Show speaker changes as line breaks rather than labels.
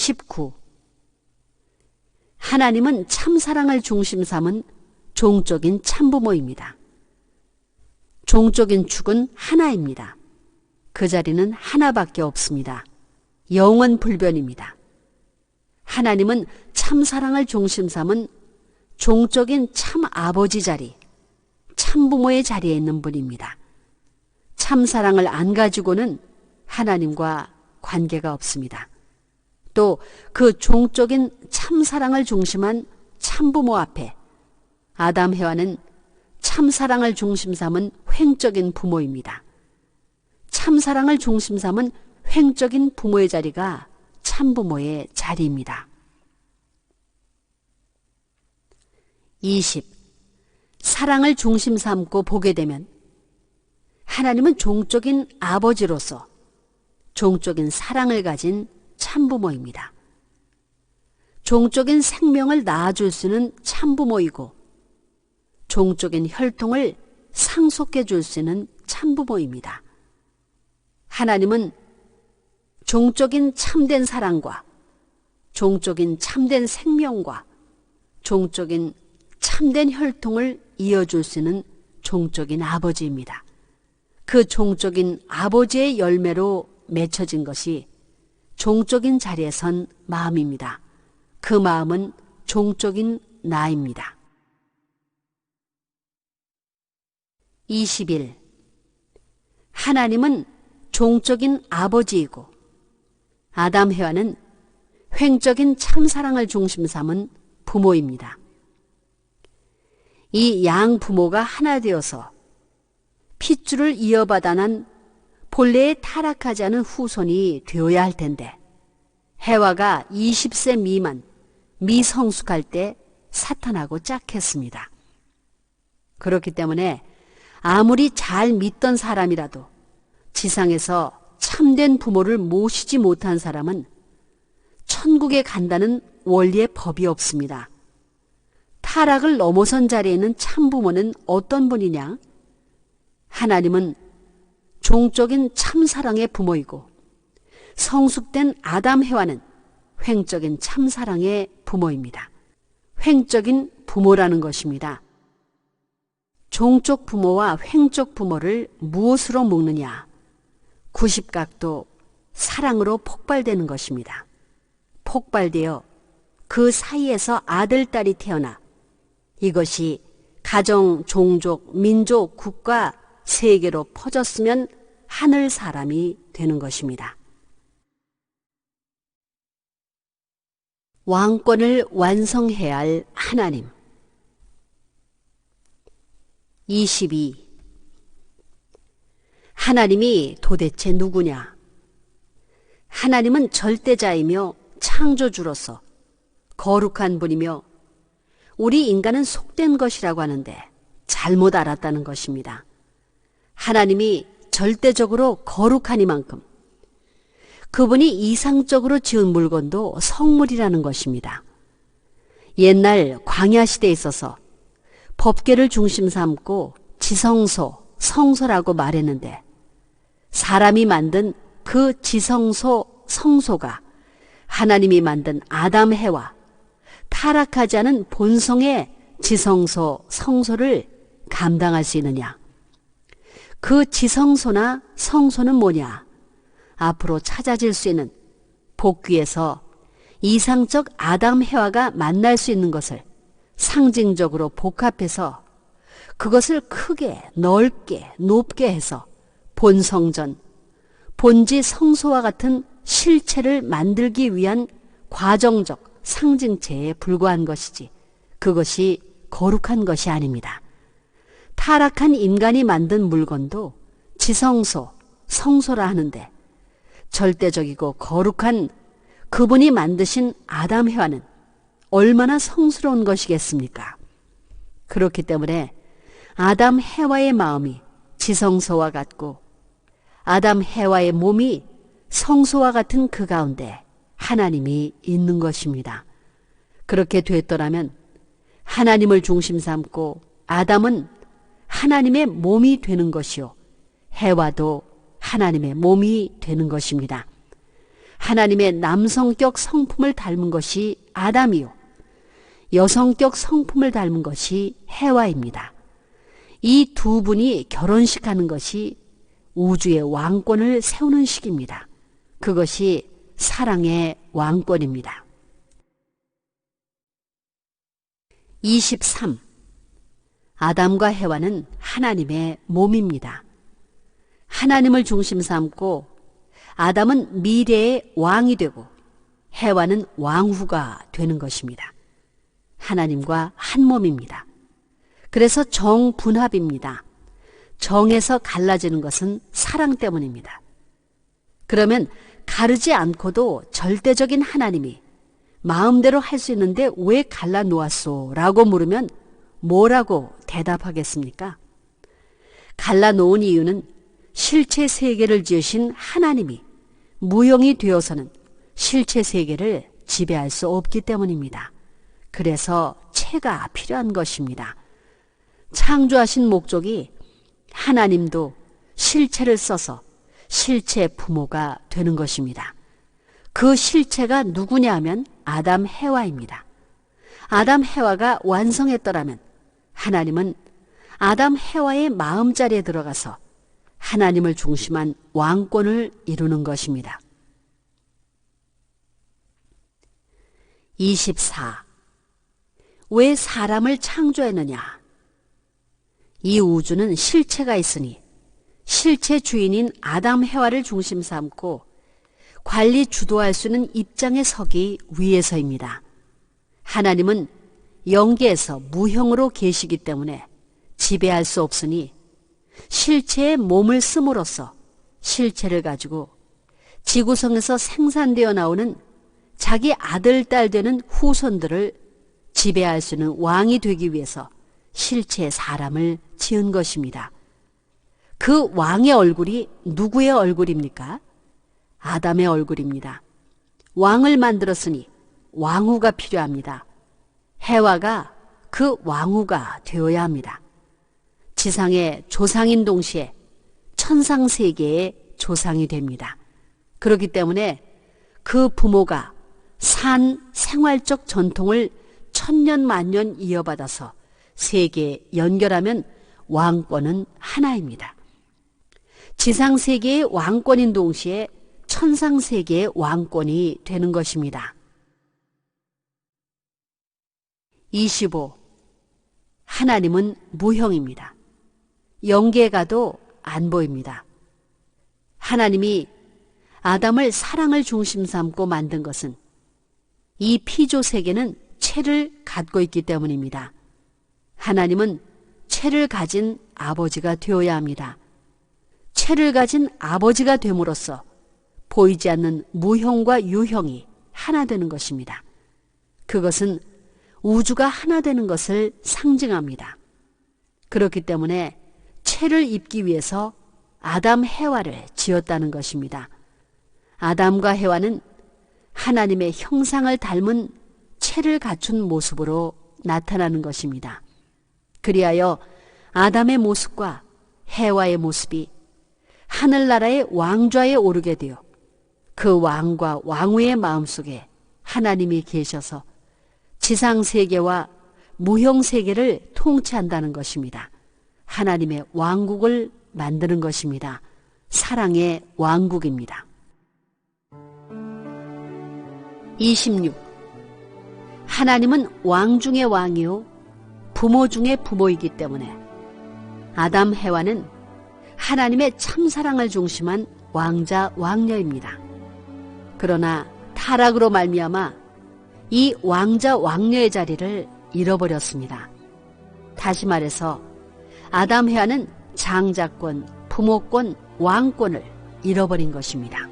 19. 하나님은 참사랑을 중심 삼은 종적인 참부모입니다. 종적인 축은 하나입니다. 그 자리는 하나밖에 없습니다. 영원 불변입니다. 하나님은 참사랑을 중심 삼은 종적인 참 아버지 자리, 참부모의 자리에 있는 분입니다. 참사랑을 안 가지고는 하나님과 관계가 없습니다. 또 그 종적인 참사랑을 중심한 참부모 앞에 아담 해와는 참사랑을 중심 삼은 횡적인 부모입니다. 참사랑을 중심 삼은 횡적인 부모의 자리가 참부모의 자리입니다. 20. 사랑을 중심 삼고 보게 되면 하나님은 종적인 아버지로서 종적인 사랑을 가진 참부모입니다. 종적인 생명을 낳아줄 수는 참부모이고 종적인 혈통을 상속해 줄 수는 참부모입니다. 하나님은 종적인 참된 사랑과 종적인 참된 생명과 종적인 참된 혈통을 이어줄 수는 종적인 아버지입니다. 그 종적인 아버지의 열매로 맺혀진 것이 종적인 자리에 선 마음입니다. 그 마음은 종적인 나입니다. 21. 하나님은 종적인 아버지이고 아담 해와는 횡적인 참사랑을 중심 삼은 부모입니다. 이 양 부모가 하나 되어서 핏줄을 이어받아 난 본래에 타락하지 않은 후손이 되어야 할 텐데 해와가 20세 미만 미성숙할 때 사탄하고 짝했습니다. 그렇기 때문에 아무리 잘 믿던 사람이라도 지상에서 참된 부모를 모시지 못한 사람은 천국에 간다는 원리의 법이 없습니다. 타락을 넘어선 자리에 있는 참부모는 어떤 분이냐? 하나님은 종적인 참사랑의 부모이고 성숙된 아담 해와는 횡적인 참사랑의 부모입니다. 횡적인 부모라는 것입니다. 종적 부모와 횡적 부모를 무엇으로 묶느냐? 90각도 사랑으로 폭발되는 것입니다. 폭발되어 그 사이에서 아들, 딸이 태어나 이것이 가정, 종족, 민족, 국가, 세계로 퍼졌으면 하늘 사람이 되는 것입니다. 왕권을 완성해야 할 하나님. 22. 하나님이 도대체 누구냐? 하나님은 절대자이며 창조주로서 거룩한 분이며 우리 인간은 속된 것이라고 하는데 잘못 알았다는 것입니다. 하나님이 절대적으로 거룩하니만큼 그분이 이상적으로 지은 물건도 성물이라는 것입니다. 옛날 광야 시대에 있어서 법계를 중심 삼고 지성소, 성소라고 말했는데 사람이 만든 그 지성소, 성소가 하나님이 만든 아담 해와 타락하지 않은 본성의 지성소, 성소를 감당할 수 있느냐? 그 지성소나 성소는 뭐냐? 앞으로 찾아질 수 있는 복귀에서 이상적 아담 해와가 만날 수 있는 것을 상징적으로 복합해서 그것을 크게 넓게 높게 해서 본성전, 본지 성소와 같은 실체를 만들기 위한 과정적 상징체에 불과한 것이지 그것이 거룩한 것이 아닙니다. 타락한 인간이 만든 물건도 지성소, 성소라 하는데 절대적이고 거룩한 그분이 만드신 아담 해와는 얼마나 성스러운 것이겠습니까? 그렇기 때문에 아담 해와의 마음이 지성소와 같고 아담 해와의 몸이 성소와 같은 그 가운데 하나님이 있는 것입니다. 그렇게 됐더라면 하나님을 중심 삼고 아담은 하나님의 몸이 되는 것이요. 해와도 하나님의 몸이 되는 것입니다. 하나님의 남성격 성품을 닮은 것이 아담이요. 여성격 성품을 닮은 것이 해와입니다. 이 두 분이 결혼식 하는 것이 우주의 왕권을 세우는 식입니다. 그것이 사랑의 왕권입니다. 23. 아담과 해와는 하나님의 몸입니다. 하나님을 중심 삼고 아담은 미래의 왕이 되고 해와는 왕후가 되는 것입니다. 하나님과 한 몸입니다. 그래서 정분합입니다. 정에서 갈라지는 것은 사랑 때문입니다. 그러면 가르지 않고도 절대적인 하나님이 마음대로 할 수 있는데 왜 갈라 놓았소? 라고 물으면 뭐라고 대답하겠습니까? 갈라 놓은 이유는 실체 세계를 지으신 하나님이 무용이 되어서는 실체 세계를 지배할 수 없기 때문입니다. 그래서 체가 필요한 것입니다. 창조하신 목적이 하나님도 실체를 써서 실체 부모가 되는 것입니다. 그 실체가 누구냐 하면 아담 해와입니다. 아담 해와가 완성했더라면 하나님은 아담 해와의 마음자리에 들어가서 하나님을 중심한 왕권을 이루는 것입니다. 24. 왜 사람을 창조했느냐? 이 우주는 실체가 있으니 실체 주인인 아담 해와를 중심 삼고 관리 주도할 수 있는 입장에 서기 위해서입니다. 하나님은 영계에서 무형으로 계시기 때문에 지배할 수 없으니 실체의 몸을 씀으로써 실체를 가지고 지구성에서 생산되어 나오는 자기 아들, 딸 되는 후손들을 지배할 수 있는 왕이 되기 위해서 실체 사람을 지은 것입니다. 그 왕의 얼굴이 누구의 얼굴입니까? 아담의 얼굴입니다. 왕을 만들었으니 왕후가 필요합니다. 해와가 그 왕후가 되어야 합니다. 지상의 조상인 동시에 천상 세계의 조상이 됩니다. 그렇기 때문에 그 부모가 산 생활적 전통을 천년 만년 이어받아서 세계에 연결하면 왕권은 하나입니다. 지상 세계의 왕권인 동시에 천상 세계의 왕권이 되는 것입니다. 25. 하나님은 무형입니다. 영계 가도 안 보입니다. 하나님이 아담을 사랑을 중심 삼고 만든 것은 이 피조 세계는 체를 갖고 있기 때문입니다. 하나님은 체를 가진 아버지가 되어야 합니다. 체를 가진 아버지가 됨으로써 보이지 않는 무형과 유형이 하나 되는 것입니다. 그것은 우주가 하나 되는 것을 상징합니다. 그렇기 때문에 체를 입기 위해서 아담 해와를 지었다는 것입니다. 아담과 해와는 하나님의 형상을 닮은 체를 갖춘 모습으로 나타나는 것입니다. 그리하여 아담의 모습과 해와의 모습이 하늘나라의 왕좌에 오르게 되어 그 왕과 왕후의 마음속에 하나님이 계셔서 지상 세계와 무형 세계를 통치한다는 것입니다. 하나님의 왕국을 만드는 것입니다. 사랑의 왕국입니다. 26. 하나님은 왕 중의 왕이요 부모 중의 부모이기 때문에 아담 해와는 하나님의 참사랑을 중심한 왕자 왕녀입니다. 그러나 타락으로 말미암아 이 왕자 왕녀의 자리를 잃어버렸습니다. 다시 말해서 아담 해와는 장자권, 부모권, 왕권을 잃어버린 것입니다.